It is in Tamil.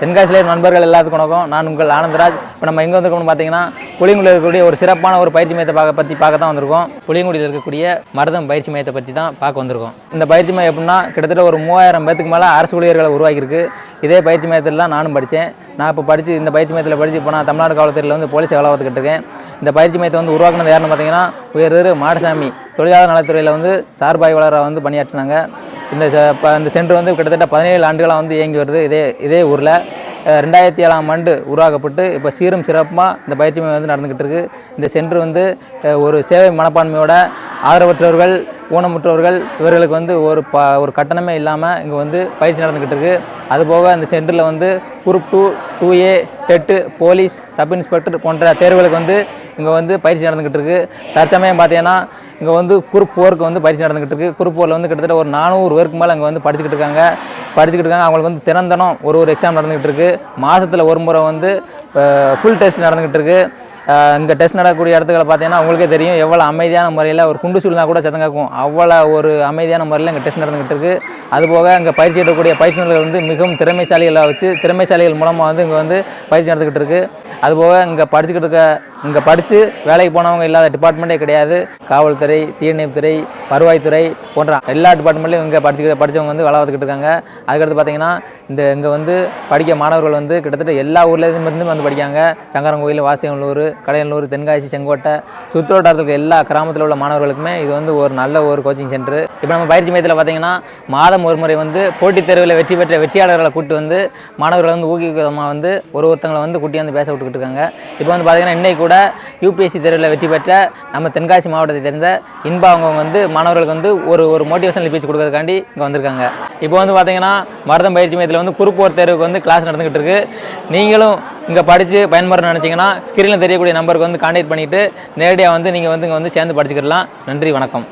தென்காசிலே நண்பர்கள் எல்லாத்துக்கும் வணக்கம். நான் உங்கள் ஆனந்தராஜ். இப்போ நம்ம எங்கே வந்திருக்கோம்னு பார்த்தீங்கன்னா புளியங்குடியில் இருக்கக்கூடிய ஒரு சிறப்பான ஒரு பயிற்சி மையத்தை பார்க்க பற்றி பார்க்க தான் வந்திருக்கோம். புளியங்குடியில் இருக்கக்கூடிய மருதம் பயிற்சி மையத்தை பற்றி தான் பார்க்க வந்திருக்கோம். இந்த பயிற்சி மையம் எப்படின்னா கிட்டத்தட்ட ஒரு மூவாயிரம் பேத்துக்கு மேலே அரசு ஊழியர்களை உருவாக்கியிருக்கு. இதே பயிற்சி மையத்தில் தான் நானும் படித்தேன் நான் இப்போ படித்து இந்த பயிற்சி மையத்தில் படித்து இப்போ நான் தமிழ்நாடு காவல்துறையில் வந்து போலீஸ் வேலை பார்த்துக்கிட்டு இருக்கேன். இந்த பயிற்சி மையத்தை வந்து உருவாக்குனது யாருன்னு பார்த்தீங்கன்னா உயர் திரு மாடசாமி. தொழிலாளர் நலத்துறையில் வந்து சார்பாய்வாளராக வந்து பணியாற்றினாங்க. இந்த இந்த சென்டர் வந்து கிட்டத்தட்ட பதினேழு ஆண்டுகளாக வந்து இயங்கி வருது. இதே இதே ஊரில் ரெண்டாயிரத்தி ஏழாம் ஆண்டு உருவாக்கப்பட்டு இப்போ சீரும் சிறப்பாக இந்த பயிற்சி வந்து நடந்துக்கிட்டு இருக்கு. இந்த சென்டர் வந்து ஒரு சேவை மனப்பான்மையோட ஆதரவற்றவர்கள் ஊனமுற்றவர்கள் இவர்களுக்கு வந்து ஒரு ப ஒரு கட்டணமே இல்லாமல் இங்கே வந்து பயிற்சி நடந்துக்கிட்டு இருக்குது அதுபோக அந்த சென்டரில் வந்து group two two A TET police sub inspector போன்ற தேர்வுகளுக்கு வந்து இங்கே வந்து பயிற்சி நடந்துக்கிட்டு இருக்குது தற்சமயம் பார்த்தீங்கன்னா இங்கே வந்து குரூப் ஃபோருக்கு வந்து பயிற்சி நடந்துக்கிட்டு இருக்கு. குரூப் ஃபோரில் வந்து கிட்டத்தட்ட ஒரு நானூறு பேருக்கு மேலே அங்கே வந்து படிச்சுக்கிட்டு இருக்காங்க. படிச்சுக்கிட்டு இருக்காங்க. அவங்களுக்கு வந்து தினந்தனம் ஒரு ஒரு எக்ஸாம் நடந்துக்கிட்டு இருக்கு. மாதத்தில் ஒரு முறை வந்து ஃபுல் டெஸ்ட் நடந்துக்கிட்டு இருக்கு. இங்கே டெஸ்ட் நடக்கக்கூடிய இடத்துல பார்த்தீங்கன்னா உங்களுக்கே தெரியும் எவ்வளோ அமைதியான முறையில் ஒரு குண்டு சூழ்னா கூட சத்தம் கேட்கும். அவ்வளோ ஒரு அமைதியான முறையில் இங்கே டெஸ்ட் நடந்துகிட்டு இருக்கு. அதுபோக இங்கே பயிற்சி எடுக்கக்கூடிய பயிற்சியாளர்கள் வந்து மிகவும் திறமைசாலிகளை வச்சு திறமைசாலிகள் மூலமாக வந்து இங்கே வந்து பயிற்சி நடந்துக்கிட்டு இருக்கு. அதுபோக இங்கே படிச்சுக்கிட்டு இருக்க இங்கே படித்து வேலைக்கு போனவங்க இல்லாத டிபார்ட்மெண்ட்டே கிடையாது. காவல்துறை தீயணைப்புத்துறை வருவாய்த்துறை போன்ற எல்லா டிபார்ட்மெண்ட்லையும் இங்கே படிச்சுக்கிட்டு படித்தவங்க வந்து வேலை பார்த்துக்கிட்டு இருக்காங்க. அதுக்கடுத்து பார்த்தீங்கன்னா இந்த இங்கே வந்து படிக்க மாணவர்கள் வந்து கிட்டத்தட்ட எல்லா ஊர்லேருந்து வந்து படிக்காங்க சங்கரங்கோயில் வாசியங்களூர் கடையனூர் தென்காசி செங்கோட்டை சுற்றுவட்டாரத்தில் இருக்க எல்லா கிராமத்தில் உள்ள மாணவர்களுக்குமே இது வந்து ஒரு நல்ல ஒரு கோச்சிங் சென்டர் இப்போ நம்ம பயிற்சி மையத்தில் பார்த்தீங்கன்னா மாதம் ஒரு முறை வந்து போட்டித் தேர்வில் வெற்றி பெற்ற வெற்றியாளர்களை கூப்பிட்டு வந்து மாணவர்களை வந்து ஊக்குவிக்கமாக வந்து ஒரு ஒருத்தங்களை வந்து கூட்டி வந்து பேச விட்டுக்கிட்டு இருக்காங்க. இப்போ வந்து பார்த்தீங்கன்னா இன்னைக்கு கூட யூபிஎஸ்சி தேர்வில் வெற்றி பெற்ற நம்ம தென்காசி மாவட்டத்தை தெரிந்த இன்பா அவங்க வந்து மாணவர்களுக்கு வந்து ஒரு ஒரு மோட்டிவேஷனல் பேச்சு கொடுக்கறதுக்காண்டி இங்கே வந்திருக்காங்க. இப்போ வந்து பார்த்தீங்கன்னா மருதம் பயிற்சி மையத்தில் வந்து குறுப்போர் தேர்வுக்கு வந்து கிளாஸ் நடந்துகிட்டு இருக்கு. நீங்களும் இங்கே படித்து பயன்பெறணும்னு நினச்சிங்கன்னா ஸ்க்ரீனில் தெரியக்கூடிய நம்பருக்கு வந்து கான்டாக்ட் பண்ணிவிட்டு நேரடியாக வந்து நீங்கள் வந்து இங்கே வந்து சேர்ந்து படிச்சுக்கிடலாம். நன்றி வணக்கம்.